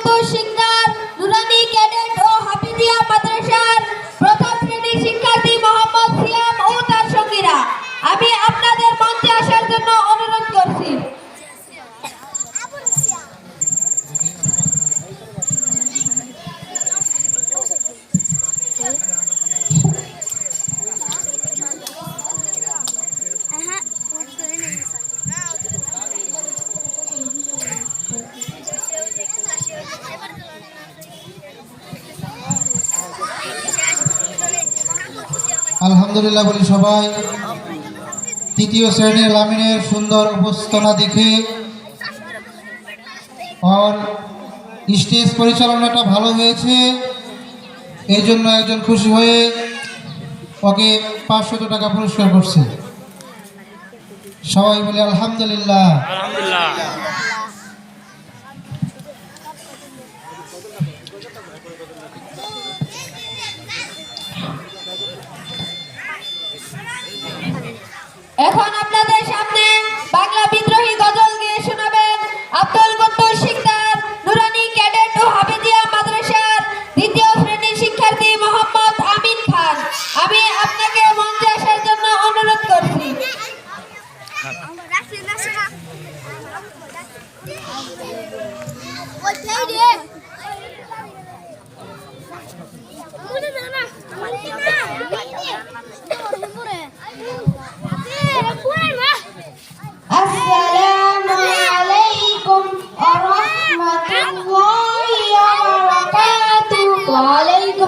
কুদ্দুস সিকদার আলহামদুলিল্লাহ বলি সবাই, তৃতীয় শ্রেণির লামিনের সুন্দর উপস্থাপনা দেখে স্টেজ পরিচালনাটা ভালো হয়েছে, এই জন্য একজন খুশি হয়ে ওকে পাঁচশত টাকা পুরস্কার করছে। সবাই বলে আলহামদুলিল্লাহ। এখন আপনাদের সামনে বাংলা বিদ্রোহী গজল গেয়ে শোনাবেন আব্দুল কুদ্দুস সিকদার নুরানি ক্যাডেট ও হাফিজিয়া মাদ্রাসার দ্বিতীয় শ্রেণির শিক্ষার্থী মোহাম্মদ আমিন খান আমি আপনাকে মঞ্চে আসার জন্য অনুরোধ করছি ওই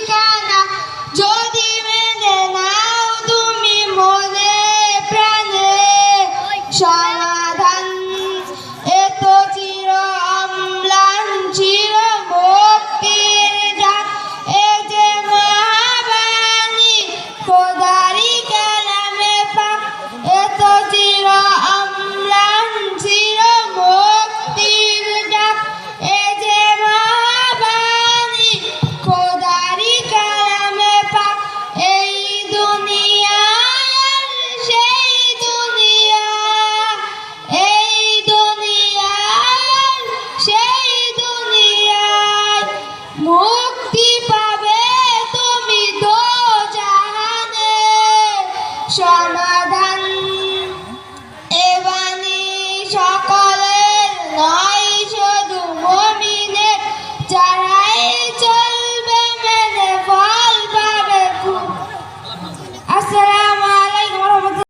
Mika! Jacó.